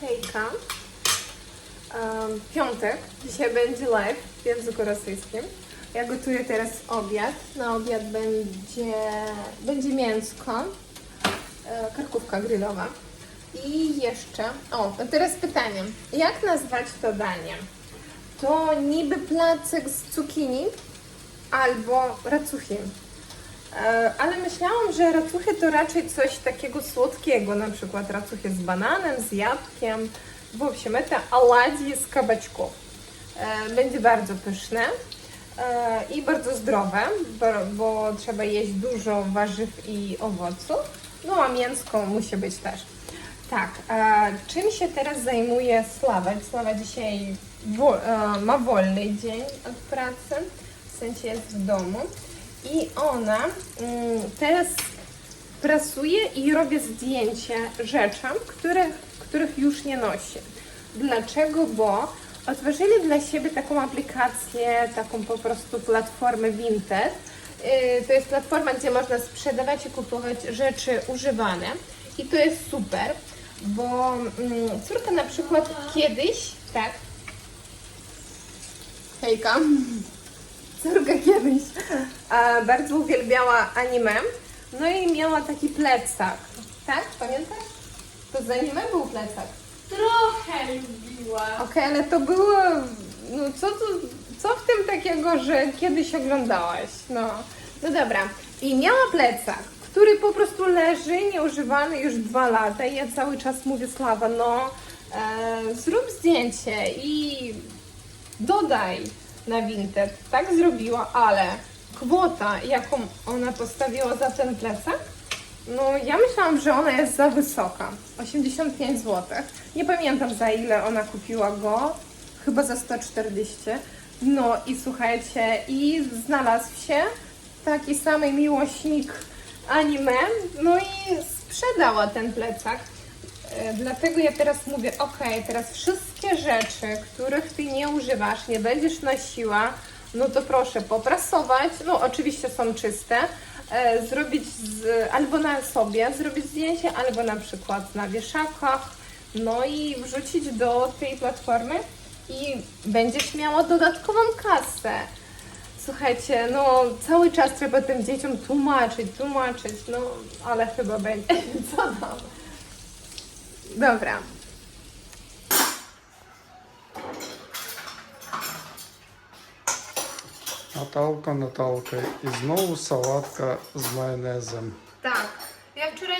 Hejka. Um, piątek. Dzisiaj będzie live w języku rosyjskim. Ja gotuję teraz obiad. Na obiad będzie, będzie mięsko, e, karkówka grillowa. I jeszcze, o, teraz pytanie. Jak nazwać to danie? To niby placek z cukinii albo racuchy. E, Ale myślałam, że racuchy to raczej coś takiego słodkiego, na przykład racuchy z bananem, z jabłkiem. W общем, это оладьи z kabaczków. E, Będzie bardzo pyszne e, i bardzo zdrowe, bo, bo trzeba jeść dużo warzyw i owoców. No a mięsko musi być też. Tak, e, czym się teraz zajmuje Sława? Sława dzisiaj wo, e, ma wolny dzień od pracy, w sensie jest w domu. I ona mm, teraz prasuje i robi zdjęcia rzeczom, których, których już nie nosi. Dlaczego? Bo otworzyli dla siebie taką aplikację, taką po prostu platformę Vinted. Yy, To jest platforma, gdzie można sprzedawać i kupować rzeczy używane. I to jest super, bo mm, córka na przykład kiedyś, tak, hejka, córka kiedyś bardzo uwielbiała anime, no i miała taki plecak, tak? Pamiętasz? To z anime był plecak. Trochę lubiła. Okej, ale to było, no co, to, co w tym takiego, że kiedyś oglądałaś? No, no dobra. I miała plecak, który po prostu leży nieużywany już dwa lata i ja cały czas mówię, Sława, no e, zrób zdjęcie i dodaj na Vinted. Tak zrobiła, ale kwota, jaką ona postawiła za ten plecak, no ja myślałam, że ona jest za wysoka. 85 zł. Nie pamiętam za ile ona kupiła go. Chyba za 140. No i słuchajcie, i znalazł się taki samý miłośnik anime, no i sprzedała ten plecak. E, Dlatego ja teraz mówię, ok, teraz wszystkie rzeczy, których ty nie używasz, nie będziesz nosiła, no to proszę poprasować, no oczywiście są czyste, e, zrobić z, albo na sobie, zrobić zdjęcie, albo na przykład na wieszakach, no i wrzucić do tej platformy i będziesz miała dodatkową kasę. Słuchajcie, no cały czas trzeba tym dzieciom tłumaczyć, tłumaczyć, no ale chyba będzie. Co tam? Dobra. Наталка, Наталка. І знову салатка з майонезом.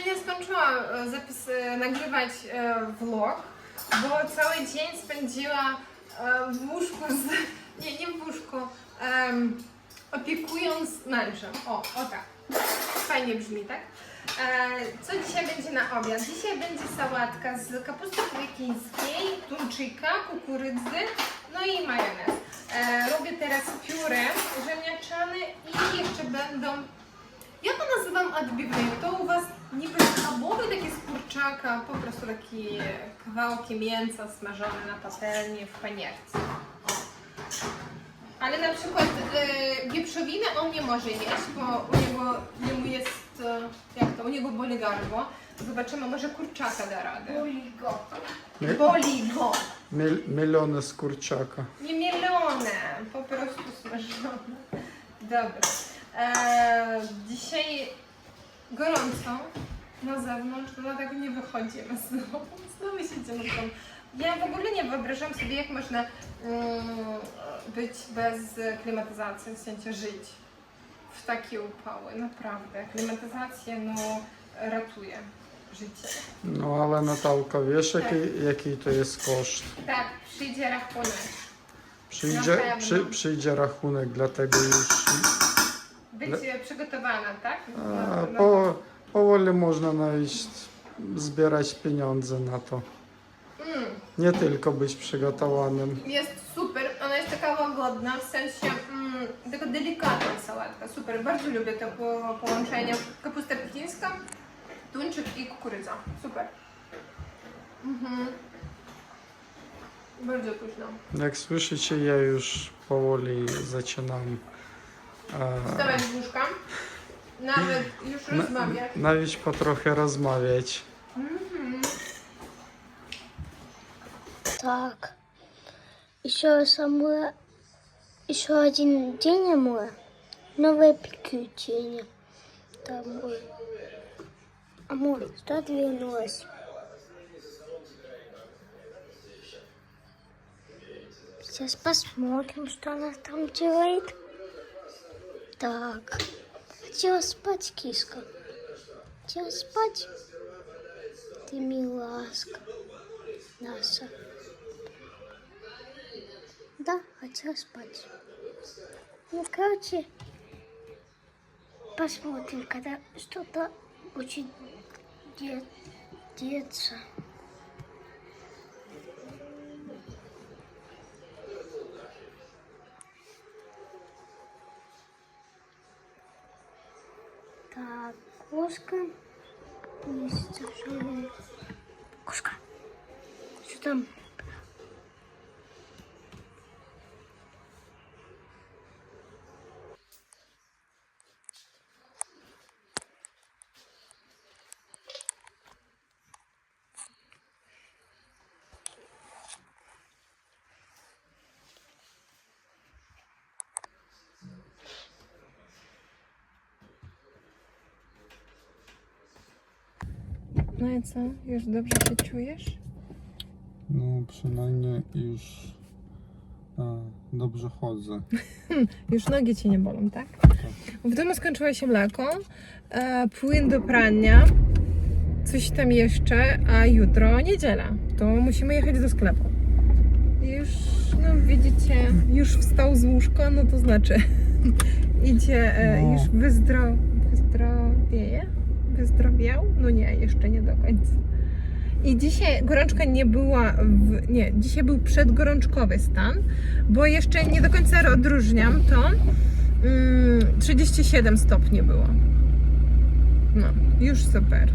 Nie skończyłam e, zapis, e, nagrywać e, vlog, bo cały dzień spędziła e, w łóżku z... Nie, nie w łóżku. em, opiekując mężem. O, o tak. Fajnie brzmi, tak? E, co dzisiaj będzie na obiad? Dzisiaj będzie sałatka z kapusty pekińskiej, tuńczyka, kukurydzy, no i majonez. E, robię teraz pióre ziemniaczane i jeszcze będą ja to nazywam odbiwnymi. To u Was niby schabowy takie z kurczaka, po prostu takie kawałki mięsa smażone na patelni w panierce. Ale na przykład wieprzowinę on nie może jeść, bo u niego, jemu jest, e, jak to, u niego boli gardło. Zobaczymy, może kurczaka da radę. Boli go. Boli go. mel- melony z kurczaka. Nie mielone, po prostu smażone. Dobra. E, dzisiaj gorąco na zewnątrz, dlatego nie wychodzimy znowu. Znowu siedzimy w tym ja w ogóle nie wyobrażam sobie, jak można mm, być bez klimatyzacji, w sensie żyć w takie upały, naprawdę. Klimatyzacja no, ratuje życie. No ale Natalka, wiesz Tak. jaki, jaki to jest koszt? Tak, przyjdzie rachunek. Przyjdzie, przy, przyjdzie rachunek, dlatego już Być przygotowana, tak? a, No, no. powoli można nawet zbierać pieniądze na to. Mm. Nie tylko być przygotowanym. Jest super, ona jest taka łagodna, w sensie mm, taka delikatna sałatka. Super, bardzo lubię to po- połączenie. Kapusta pekińska, tuńczyk i kukurydza. Super. Mhm. Bardzo pyszna. Jak słyszycie, ja już powoli zaczynam e, Wstawać z łóżka, nawet już rozmawiać. nawet po trochę rozmawiać. Так. Еще самое... Еще один день мой. Новое приключение. Домой. Амур, что двинулось? Сейчас посмотрим, что она там делает. Так. Хотела спать, киска. Хотела спать. Ты миласка. Наша. Да, хотела спать. Ну, короче, посмотрим, когда что-то будет де- деться. Так, кошка. Кошка. Что там? No i co? Już dobrze się czujesz? No przynajmniej już e, dobrze chodzę. Już nogi ci nie bolą, tak? W domu skończyło się mleko, e, płyn do prania, coś tam jeszcze, a jutro niedziela. To musimy jechać do sklepu. Już, no widzicie, już wstał z łóżka, no to znaczy idzie, e, No. już wyzdro, wyzdrowieje? Wyzdrowiał? No nie, jeszcze nie do końca. I dzisiaj gorączka nie była, w, nie, dzisiaj był przedgorączkowy stan, bo jeszcze nie do końca odróżniam to. Mm, 37 stopni było. No, już super.